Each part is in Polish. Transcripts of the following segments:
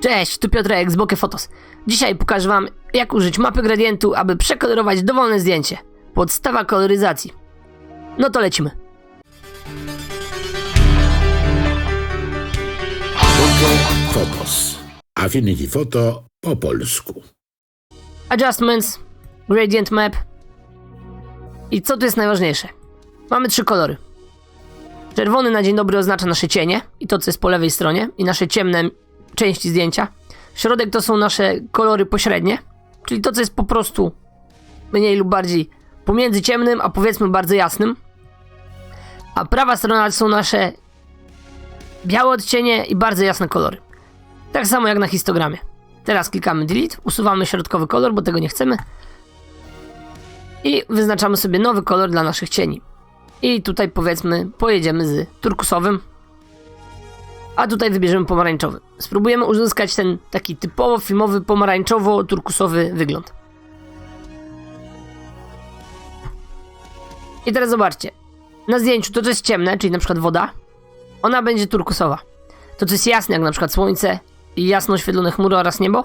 Cześć, tu Piotrek z Bokeh Photos. Dzisiaj pokażę wam, jak użyć mapy gradientu, aby przekolorować dowolne zdjęcie. Podstawa koloryzacji. No to lecimy. Bokeh Photos. Affinity Photo po polsku. Adjustments, Gradient Map. I co tu jest najważniejsze? Mamy trzy kolory. Czerwony na dzień dobry oznacza nasze cienie i to, co jest po lewej stronie, i nasze ciemne części zdjęcia. Środek to są nasze kolory pośrednie, czyli to, co jest po prostu mniej lub bardziej pomiędzy ciemnym, a powiedzmy bardzo jasnym. A prawa strona są nasze białe odcienie i bardzo jasne kolory. Tak samo jak na histogramie. Teraz klikamy delete, usuwamy środkowy kolor, bo tego nie chcemy. I wyznaczamy sobie nowy kolor dla naszych cieni. I tutaj powiedzmy pojedziemy z turkusowym. A tutaj wybierzemy pomarańczowy. Spróbujemy uzyskać ten taki typowo filmowy pomarańczowo-turkusowy wygląd. I teraz zobaczcie. Na zdjęciu to, co jest ciemne, czyli na przykład woda, ona będzie turkusowa. To, co jest jasne, jak na przykład słońce i jasno oświetlone chmury oraz niebo,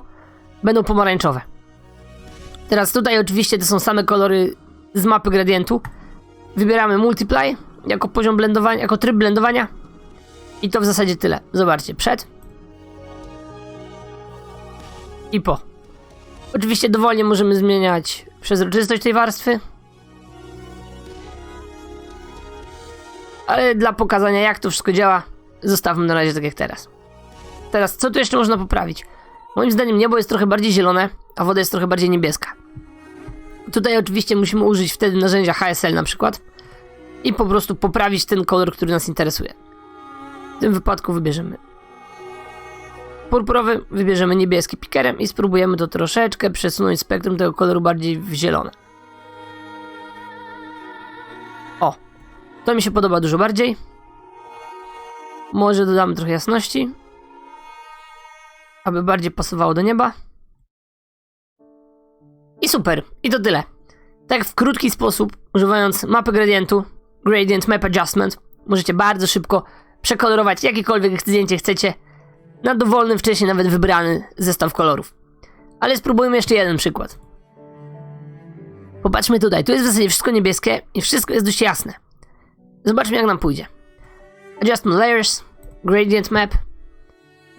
będą pomarańczowe. Teraz tutaj oczywiście to są same kolory z mapy gradientu. Wybieramy Multiply jako poziom blendowania, jako tryb blendowania. I to w zasadzie tyle. Zobaczcie, przed i po. Oczywiście dowolnie możemy zmieniać przezroczystość tej warstwy. Ale dla pokazania jak to wszystko działa, zostawmy na razie tak jak teraz. Teraz, co tu jeszcze można poprawić? Moim zdaniem niebo jest trochę bardziej zielone, a woda jest trochę bardziej niebieska. Tutaj oczywiście musimy użyć wtedy narzędzia HSL na przykład i po prostu poprawić ten kolor, który nas interesuje. W tym wypadku wybierzemy purpurowy, wybierzemy niebieski pikerem i spróbujemy to troszeczkę przesunąć spektrum tego koloru bardziej w zielone. O, to mi się podoba dużo bardziej. Może dodamy trochę jasności, aby bardziej pasowało do nieba. I super, i to tyle. Tak w krótki sposób, używając mapy gradientu, Gradient Map Adjustment, możecie bardzo szybko przekolorować jakiekolwiek zdjęcie chcecie na dowolny, wcześniej nawet wybrany zestaw kolorów. Ale spróbujmy jeszcze jeden przykład. Popatrzmy tutaj, tu jest w zasadzie wszystko niebieskie i wszystko jest dość jasne. Zobaczmy jak nam pójdzie. Adjustment Layers, Gradient Map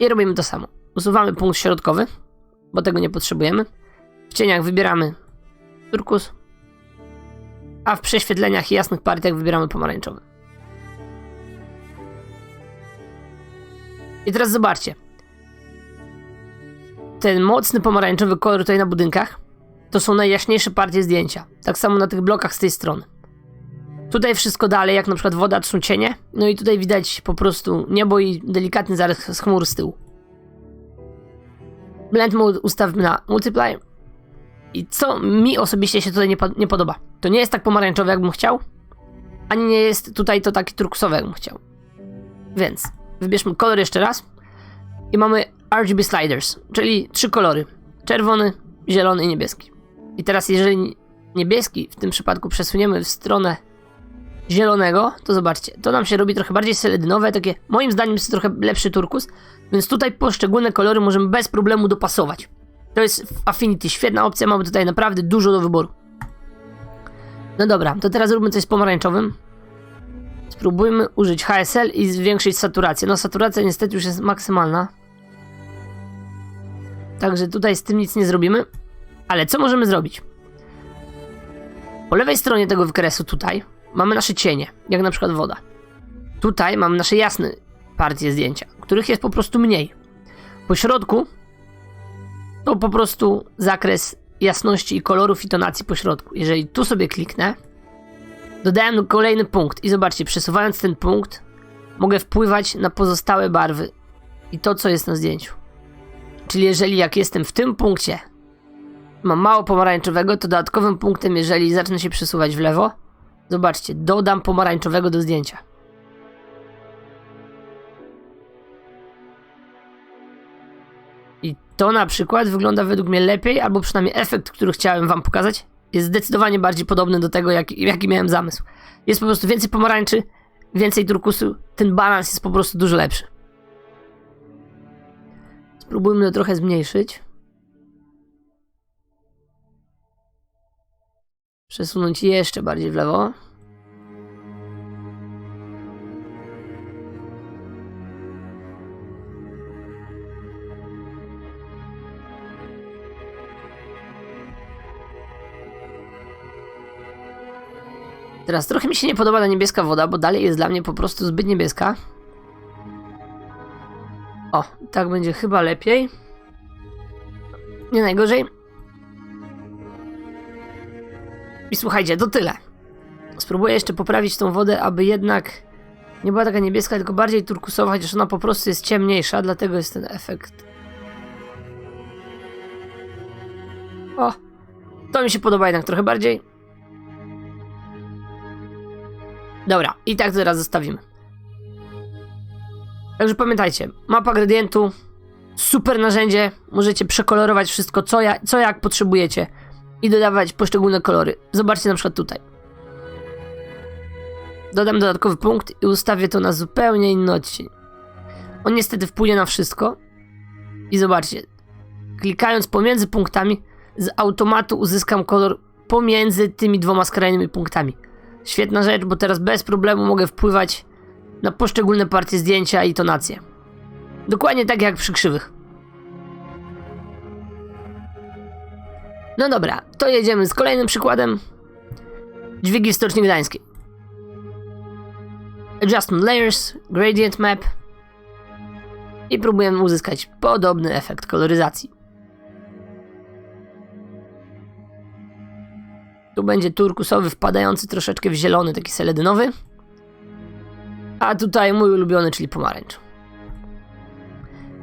i robimy to samo. Usuwamy punkt środkowy, bo tego nie potrzebujemy. W cieniach wybieramy turkus, a w prześwietleniach i jasnych partiach wybieramy pomarańczowy. I teraz zobaczcie. Ten mocny pomarańczowy kolor tutaj na budynkach to są najjaśniejsze partie zdjęcia. Tak samo na tych blokach z tej strony. Tutaj wszystko dalej, jak na przykład woda, to są cienie. No i tutaj widać po prostu niebo i delikatny zarys chmur z tyłu. Blend mode ustawmy na multiply. I co mi osobiście się tutaj nie, po- nie podoba. To nie jest tak pomarańczowe, jakbym chciał. Ani nie jest tutaj to taki turkusowy, jakbym chciał. Więc wybierzmy kolor jeszcze raz. I mamy RGB sliders, czyli trzy kolory. Czerwony, zielony i niebieski. I teraz jeżeli niebieski w tym przypadku przesuniemy w stronę zielonego, to zobaczcie, to nam się robi trochę bardziej seledynowe, takie moim zdaniem jest trochę lepszy turkus, więc tutaj poszczególne kolory możemy bez problemu dopasować. To jest w Affinity świetna opcja, mamy tutaj naprawdę dużo do wyboru. No dobra, to teraz zróbmy coś z pomarańczowym. Spróbujmy użyć HSL i zwiększyć saturację. No saturacja niestety już jest maksymalna. Także tutaj z tym nic nie zrobimy. Ale co możemy zrobić? Po lewej stronie tego wykresu tutaj mamy nasze cienie, jak na przykład woda. Tutaj mamy nasze jasne partie zdjęcia, których jest po prostu mniej. Po środku to po prostu zakres jasności i kolorów i tonacji po środku. Jeżeli tu sobie kliknę, dodałem kolejny punkt i zobaczcie, przesuwając ten punkt, mogę wpływać na pozostałe barwy i to, co jest na zdjęciu. Czyli jeżeli jak jestem w tym punkcie, mam mało pomarańczowego, to dodatkowym punktem, jeżeli zacznę się przesuwać w lewo, zobaczcie, dodam pomarańczowego do zdjęcia. I to na przykład wygląda według mnie lepiej, albo przynajmniej efekt, który chciałem wam pokazać, jest zdecydowanie bardziej podobny do tego, jaki, jaki miałem zamysł. Jest po prostu więcej pomarańczy, więcej turkusu, ten balans jest po prostu dużo lepszy. Spróbujmy to trochę zmniejszyć. Przesunąć jeszcze bardziej w lewo. Teraz trochę mi się nie podoba ta niebieska woda, bo dalej jest dla mnie po prostu zbyt niebieska. O, tak będzie chyba lepiej. Nie najgorzej. I słuchajcie, to tyle. Spróbuję jeszcze poprawić tą wodę, aby jednak nie była taka niebieska, tylko bardziej turkusowa, chociaż ona po prostu jest ciemniejsza, dlatego jest ten efekt. O, to mi się podoba jednak trochę bardziej. Dobra, i tak teraz zostawimy. Także pamiętajcie, mapa gradientu, super narzędzie, możecie przekolorować wszystko, co, ja, co jak potrzebujecie i dodawać poszczególne kolory. Zobaczcie na przykład tutaj. Dodam dodatkowy punkt i ustawię to na zupełnie inny odcień. On niestety wpłynie na wszystko i zobaczcie, klikając pomiędzy punktami, z automatu uzyskam kolor pomiędzy tymi dwoma skrajnymi punktami. Świetna rzecz, bo teraz bez problemu mogę wpływać na poszczególne partie zdjęcia i tonacje. Dokładnie tak jak przy krzywych. No dobra, to jedziemy z kolejnym przykładem. Dźwigi w Stoczni Gdańskiej. Adjustment Layers, Gradient Map. I próbujemy uzyskać podobny efekt koloryzacji. Tu będzie turkusowy, wpadający troszeczkę w zielony, taki seledynowy. A tutaj mój ulubiony, czyli pomarańcz.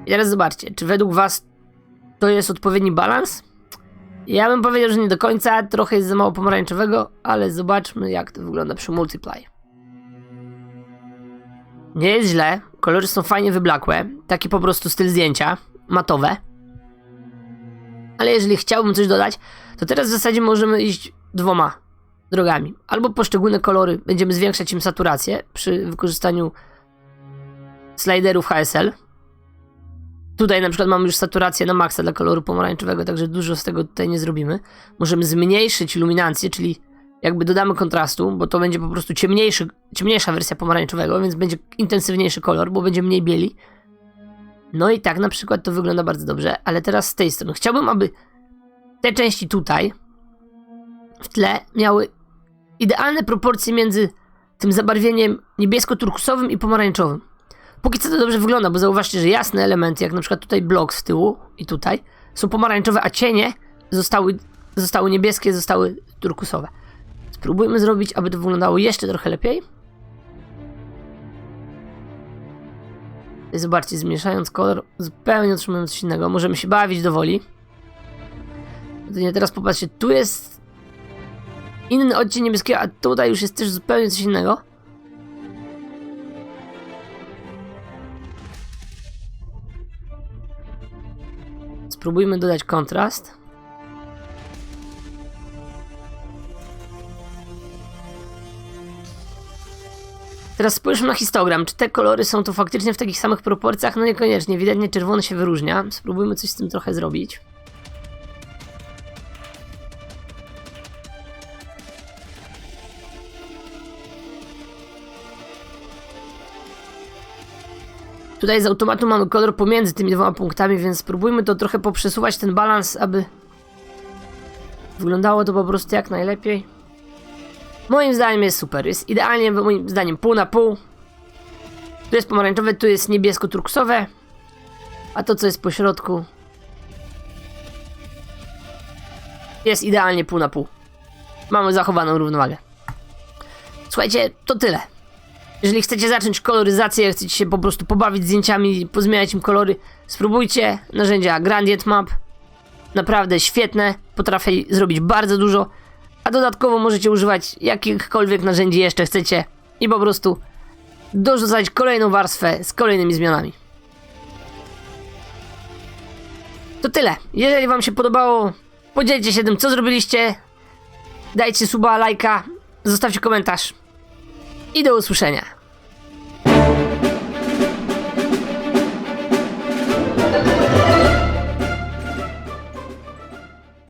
I teraz zobaczcie, czy według Was to jest odpowiedni balans? Ja bym powiedział, że nie do końca, trochę jest za mało pomarańczowego, ale zobaczmy jak to wygląda przy Multiply. Nie jest źle, kolory są fajnie wyblakłe, taki po prostu styl zdjęcia, matowe. Ale jeżeli chciałbym coś dodać, to teraz w zasadzie możemy iść dwoma drogami. Albo poszczególne kolory będziemy zwiększać im saturację przy wykorzystaniu sliderów HSL. Tutaj na przykład mamy już saturację na maksa dla koloru pomarańczowego, także dużo z tego tutaj nie zrobimy. Możemy zmniejszyć iluminację, czyli jakby dodamy kontrastu, bo to będzie po prostu ciemniejszy, ciemniejsza wersja pomarańczowego, więc będzie intensywniejszy kolor, bo będzie mniej bieli. No i tak na przykład to wygląda bardzo dobrze, ale teraz z tej strony. Chciałbym, aby te części tutaj w tle miały idealne proporcje między tym zabarwieniem niebiesko-turkusowym i pomarańczowym. Póki co to dobrze wygląda, bo zauważcie, że jasne elementy, jak na przykład tutaj blok z tyłu i tutaj, są pomarańczowe, a cienie zostały, zostały niebieskie, zostały turkusowe. Spróbujmy zrobić, aby to wyglądało jeszcze trochę lepiej. Zobaczcie, zmniejszając kolor, zupełnie otrzymujemy coś innego. Możemy się bawić do woli. Nie, teraz popatrzcie, tu jest inny odcień niebieskiego, a tutaj już jest też zupełnie coś innego. Spróbujmy dodać kontrast. Teraz spójrzmy na histogram. Czy te kolory są tu faktycznie w takich samych proporcjach? No niekoniecznie. Ewidentnie czerwony się wyróżnia. Spróbujmy coś z tym trochę zrobić. Tutaj z automatu mamy kolor pomiędzy tymi dwoma punktami, więc spróbujmy to trochę poprzesuwać ten balans, aby wyglądało to po prostu jak najlepiej. Moim zdaniem jest super, jest idealnie moim zdaniem pół na pół. Tu jest pomarańczowe, tu jest niebiesko-turksowe, a to co jest po środku jest idealnie pół na pół. Mamy zachowaną równowagę. Słuchajcie, to tyle. Jeżeli chcecie zacząć koloryzację, chcecie się po prostu pobawić zdjęciami, pozmieniać im kolory, spróbujcie narzędzia Gradient Map. Naprawdę świetne, potrafię zrobić bardzo dużo, a dodatkowo możecie używać jakichkolwiek narzędzi jeszcze chcecie i po prostu dorzucać kolejną warstwę z kolejnymi zmianami. To tyle. Jeżeli wam się podobało, podzielcie się tym, co zrobiliście. Dajcie suba, lajka, zostawcie komentarz. I do usłyszenia.